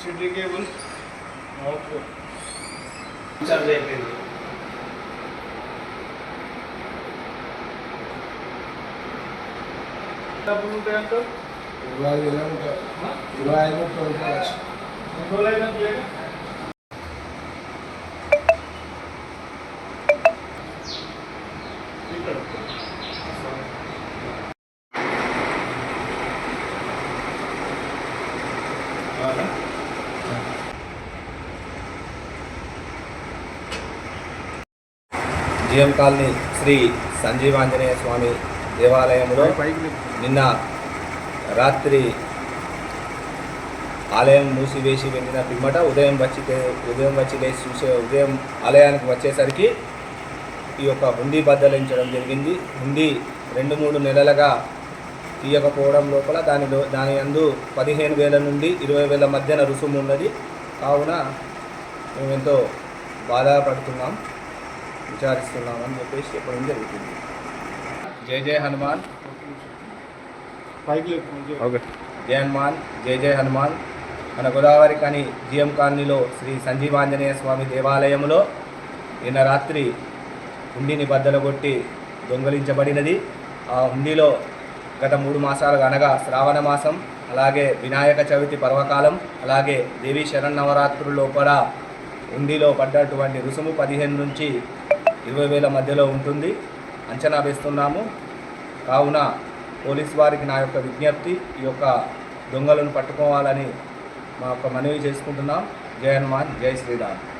షిడ్రీ cable charge అయిపోయింది డబ్బులు ఉంటాయి అంటారు ఇరవై ఐదు వేలు ఉంటాయి ఇరవై ఐదు ముప్పై రూపాయలు ఎన్ని రోజులు అయినా లేక ఇక్కడ జిఎం కాలనీ శ్రీ సంజీవాంజనేయ స్వామి దేవాలయంలో నిన్న రాత్రి ఆలయం మూసివేసి వెళ్ళిన పిమ్మట ఉదయం వచ్చి ఉదయం వచ్చి లేచి చూసే ఉదయం ఆలయానికి వచ్చేసరికి ఈ యొక్క హుండీ బద్దలించడం జరిగింది. హుండీ రెండు మూడు నెలలుగా తీయకపోవడం లోపల దానిలో దాని అందు పదిహేను వేల నుండి ఇరవై వేల మధ్యన రుసుము ఉన్నది. కావున మేము ఎంతో బాధపడుతున్నాం విచారిస్తున్నాం అని చెప్పేసి చెప్పడం జరుగుతుంది. జై జై హనుమాన్. పైకి లేపు ఓకే. జై హనుమాన్ జై జై హనుమాన్. మన గోదావరి కాని జిఎం కాలనీలో శ్రీ సంజీవాంజనేయ స్వామి దేవాలయంలో నిన్న రాత్రి హుండీని బద్దలగొట్టి దొంగలించబడినది. ఆ హుండీలో గత మూడు మాసాలు అనగా శ్రావణ మాసం అలాగే వినాయక చవితి పర్వకాలం అలాగే దేవీ శరన్నవరాత్రుల్లో కూడా హుండీలో పడ్డటువంటి రుసుము పదిహేను నుంచి ఇరవై వేల మధ్యలో ఉంటుంది. అంచనా వేస్తున్నాము. కావున పోలీస్ వారికి నా యొక్క విజ్ఞప్తి ఈ యొక్క దొంగలను పట్టుకోవాలని మా యొక్క మనవి చేసుకుంటున్నాం. జై హనుమాన్ జై శ్రీరామ్.